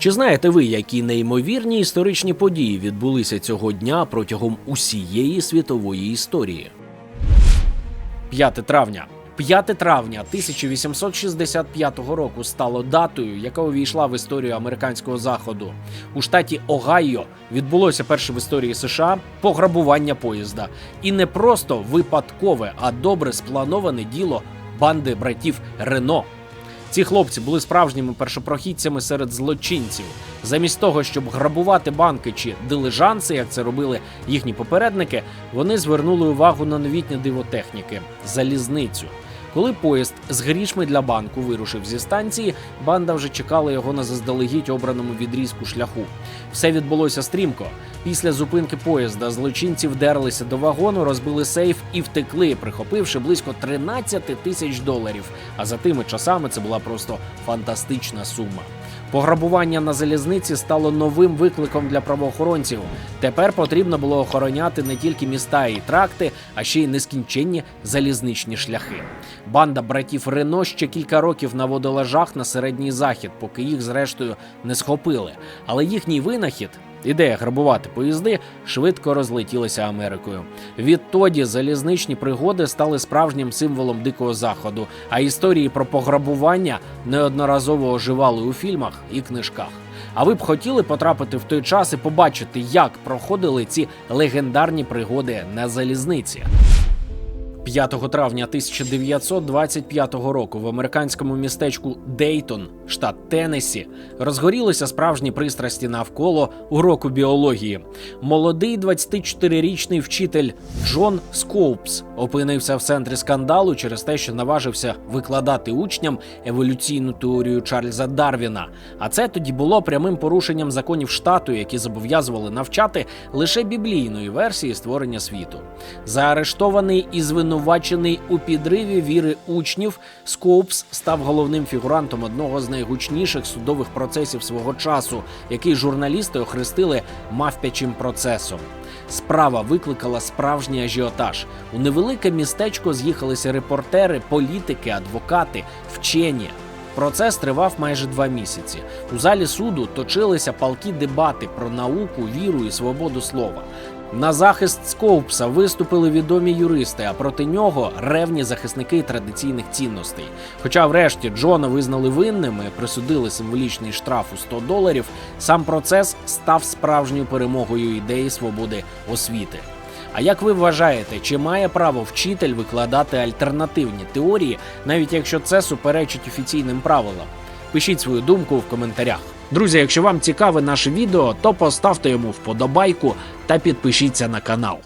Чи знаєте ви, які неймовірні історичні події відбулися цього дня протягом усієї світової історії? 5 травня. 5 травня 1865 року стало датою, яка увійшла в історію американського заходу. У штаті Огайо відбулося перше в історії США пограбування поїзда. І не просто випадкове, а добре сплановане діло банди братів Рено. Ці хлопці були справжніми першопрохідцями серед злочинців. Замість того, щоб грабувати банки чи дилижанси, як це робили їхні попередники, вони звернули увагу на новітнє диво техніки залізницю. Коли поїзд з грішми для банку вирушив зі станції, банда вже чекала його на заздалегідь обраному відрізку шляху. Все відбулося стрімко. Після зупинки поїзда злочинці вдерлися до вагону, розбили сейф і втекли, прихопивши близько 13 тисяч доларів. А за тими часами це була просто фантастична сума. Пограбування на залізниці стало новим викликом для правоохоронців. Тепер потрібно було охороняти не тільки міста і тракти, а ще й нескінченні залізничні шляхи. Банда братів Рено ще кілька років наводила жах на середній захід, поки їх зрештою не схопили. Але їхній винахід. Ідея грабувати поїзди швидко розлетілася Америкою. Відтоді залізничні пригоди стали справжнім символом дикого заходу, а історії про пограбування неодноразово оживали у фільмах і книжках. А ви б хотіли потрапити в той час і побачити, як проходили ці легендарні пригоди на залізниці. 5 травня 1925 року в американському містечку Дейтон, штат Теннессі, розгорілися справжні пристрасті навколо уроку біології. Молодий 24-річний вчитель Джон Скоупс опинився в центрі скандалу через те, що наважився викладати учням еволюційну теорію Чарльза Дарвіна. А це тоді було прямим порушенням законів штату, які зобов'язували навчати лише біблійної версії створення світу. Заарештований і звинувачений у підриві віри учнів, Скоупс став головним фігурантом одного з найгучніших судових процесів свого часу, який журналісти охрестили мавпячим процесом. Справа викликала справжній ажіотаж. У невелике містечко з'їхалися репортери, політики, адвокати, вчені. Процес тривав майже два місяці. У залі суду точилися палкі дебати про науку, віру і свободу слова. На захист Скоупса виступили відомі юристи, а проти нього ревні захисники традиційних цінностей. Хоча, врешті, Джона визнали винним і присудили символічний штраф у 100 доларів, сам процес став справжньою перемогою ідеї свободи освіти. А як ви вважаєте, чи має право вчитель викладати альтернативні теорії, навіть якщо це суперечить офіційним правилам? Пишіть свою думку в коментарях. Друзі, якщо вам цікаве наше відео, то поставте йому вподобайку та підпишіться на канал.